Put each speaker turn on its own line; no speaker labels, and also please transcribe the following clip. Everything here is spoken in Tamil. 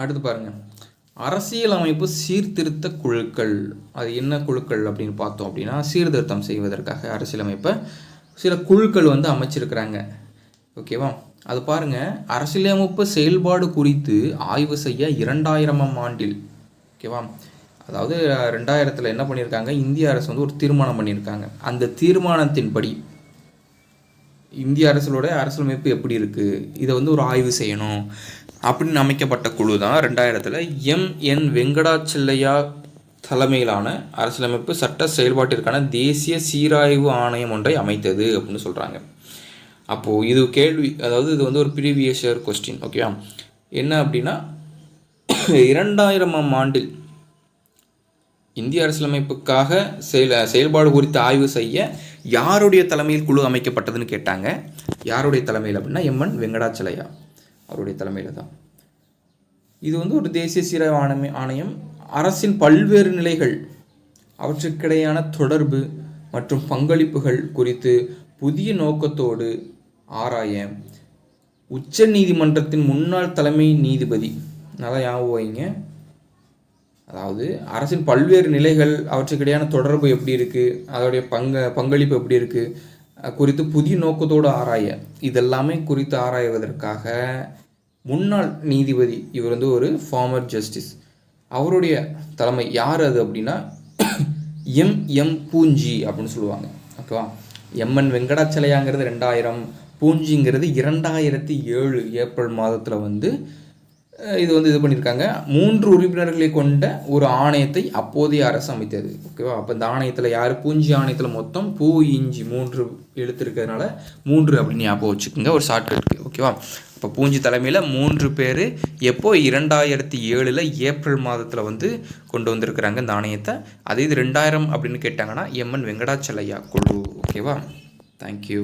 அடுத்து பாருங்கள் அரசியலமைப்பு சீர்திருத்த குழுக்கள். அது என்ன குழுக்கள் அப்படின்னு பார்த்தோம் அப்படின்னா சீர்திருத்தம் செய்வதற்காக அரசியலமைப்பை சில குழுக்கள் வந்து அமைச்சிருக்கிறாங்க. ஓகேவா அது பாருங்கள் அரசியலமைப்பு செயல்பாடு குறித்து ஆய்வு செய்ய இரண்டாயிரமாம் ஆண்டில். ஓகேவா அதாவது ரெண்டாயிரத்தில் என்ன பண்ணியிருக்காங்க இந்திய அரசு வந்து ஒரு தீர்மானம் பண்ணியிருக்காங்க அந்த தீர்மானத்தின்படி இந்திய அரசோட அரசியலமைப்பு எப்படி இருக்குது இதை வந்து ஒரு ஆய்வு செய்யணும். அப்படின்னு அமைக்கப்பட்ட குழு தான் ரெண்டாயிரத்தில் எம் என் வெங்கடாச்சல்லையா தலைமையிலான அரசியலமைப்பு சட்ட செயல்பாட்டிற்கான தேசிய சீராய்வு ஆணையம் ஒன்றை அமைத்தது அப்படின்னு சொல்கிறாங்க அப்போது இது கேள்வி அதாவது இது வந்து ஒரு ப்ரீவியஸ் இயர் கொஸ்டின் ஓகேவா என்ன அப்படின்னா இரண்டாயிரமாம் ஆண்டில் இந்திய அரசியலமைப்புக்காக செயல் செயல்பாடு குறித்து ஆய்வு செய்ய யாருடைய தலைமையில் குழு அமைக்கப்பட்டதுன்னு கேட்டாங்க. யாருடைய தலைமையில் அப்படின்னா எம்என் வெங்கடாச்சலையா அவருடைய தலைமையில் தான். இது வந்து ஒரு தேசிய சீராய்வு ஆணையம் ஆணையம். அரசின் பல்வேறு நிலைகள் அவற்றுக்கிடையான தொடர்பு மற்றும் பங்களிப்புகள் குறித்து புதிய நோக்கத்தோடு ஆராய உச்ச நீதிமன்றத்தின் முன்னாள் தலைமை நீதிபதி நல்லா ஞாபகம் வைங்க. அதாவது அரசின் பல்வேறு நிலைகள் அவற்றுக்கிடையான தொடர்பு எப்படி இருக்குது அதோடைய பங்க பங்களிப்பு எப்படி இருக்குது குறித்து புதிய நோக்கத்தோடு ஆராய இதெல்லாமே குறித்து ஆராய்வதற்காக முன்னாள் நீதிபதி இவர் வந்து ஒரு ஃபார்மர் ஜஸ்டிஸ் அவருடைய தலைமை யார் அது அப்படின்னா எம். எம். பூஞ்சி அப்படின்னு சொல்லுவாங்க. ஓகேவா எம்என் வெங்கடாச்சலையாங்கிறது ரெண்டாயிரம் பூஞ்சிங்கிறது இரண்டாயிரத்தி ஏழு ஏப்ரல் மாதத்தில் வந்து இது வந்து இது பண்ணியிருக்காங்க. மூன்று உறுப்பினர்களை கொண்ட ஒரு ஆணையத்தை அப்போதைய அரசு அமைத்தது. ஓகேவா அப்போ இந்த ஆணையத்தில் யார்? பூஞ்சி ஆணையத்தில் மொத்தம் பூ இஞ்சி மூன்று எழுத்து இருக்கிறதுனால மூன்று அப்படின்னு ஞாபகம் வச்சுக்கோங்க. ஒரு ஷார்ட்கட் ஓகேவா இப்போ பூஞ்சி தலைமையில் மூன்று பேர் எப்போ இரண்டாயிரத்தி ஏழில் ஏப்ரல் மாதத்தில் வந்து கொண்டு வந்திருக்கிறாங்க இந்த ஆணையத்தை? அதே இது ரெண்டாயிரம் அப்படின்னு கேட்டாங்கன்னா எம்என் வெங்கடாச்சலையா குழு. ஓகேவா தேங்க்யூ